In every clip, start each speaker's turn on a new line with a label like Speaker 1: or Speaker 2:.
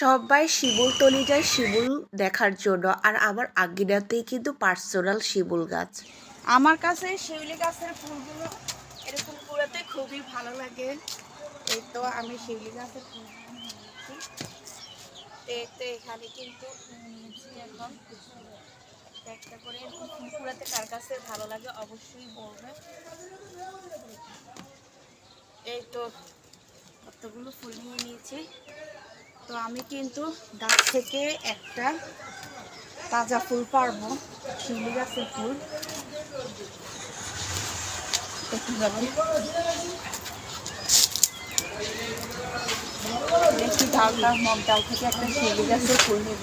Speaker 1: সবাই শিমুলতলি যায় শিমুল দেখার জন্য। আর আমার আঙ্গিনাতেই কিন্তু পার্সোনাল শিমুল গাছ।
Speaker 2: আমার কাছে শিউলি গাছের ফুলগুলো এরকম কুড়াতে খুবই ভালো লাগে। এই তো আমি শিউলি গাছের ফুল তো এখানে কিন্তু এখন একটা করে ফুল কুড়াতে কার কাছে ভালো লাগে অবশ্যই বলবে। এই তো কতগুলো ফুল নিয়ে নিয়েছি। তো আমি কিন্তু গাছ থেকে একটা তাজা ফুল পারব, শিউলি গাছের ফুল। দেখতে দেখি ডালটা মগ ডাল থেকে একটা শিউলি গাছের ফুল নেব।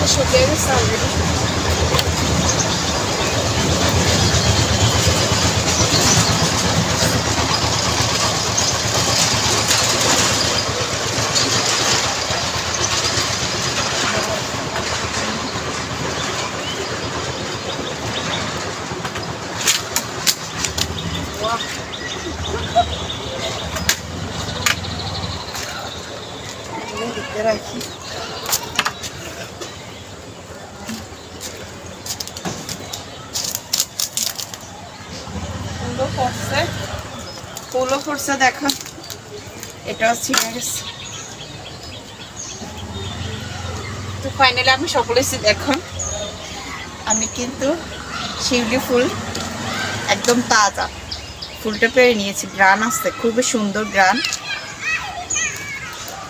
Speaker 2: Eu cheguei no salão. Era aqui. ফুটছে ফুলও ফুটছে দেখো। এটাও ছিঁড়ে গেছে তো ফাইনালি আমি সকলেছি দেখো, আমি কিন্তু শিউলি ফুল একদম তাজা। ফুলটা পেরে নিয়েছি। গ্রান আসছে খুবই সুন্দর গ্রান।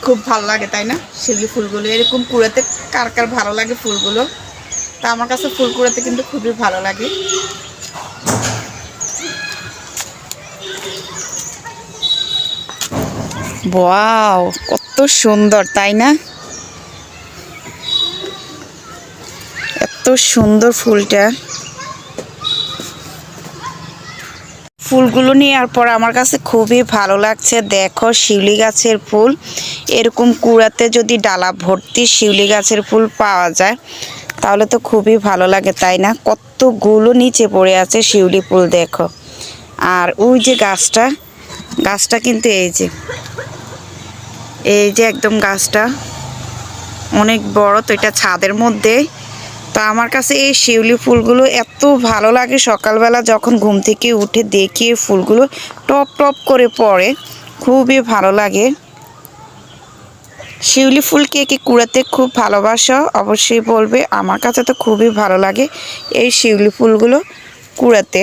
Speaker 2: খুব ভালো লাগে, তাই না? শিউলি ফুলগুলো। এরকম কুড়াতে কার কার ভালো লাগে ফুলগুলো? তা আমার কাছে ফুল কুড়াতে কিন্তু খুবই ভালো লাগে। ওয়াও কত সুন্দর, তাই না? এত সুন্দর ফুলটা। ফুলগুলো নেওয়ার পর আমার কাছে খুবই ভালো লাগছে। দেখো, শিউলি গাছের ফুল। এরকম কুড়াতে যদি ডালা ভর্তি শিউলি গাছের ফুল পাওয়া যায়, তাহলে তো খুবই ভালো লাগে, তাই না? কতগুলো নিচে পড়ে আছে শিউলি ফুল, দেখো। আর ওই যে গাছটা গাছটা কিন্তু এই যে এই যে একদম গাছটা অনেক বড়, তো এটা ছাদের মধ্যে। তা আমার কাছে এই শিউলি ফুলগুলো এত ভালো লাগে সকালবেলা যখন ঘুম থেকে উঠে দেখি ফুলগুলো টপ টপ করে পড়ে, খুবই ভালো লাগে। শিউলি ফুল কে কে কুড়াতে খুব ভালোবাসো অবশ্যই বলবে, আমার কাছে তো খুবই ভালো লাগে এই শিউলি ফুলগুলো কুড়াতে।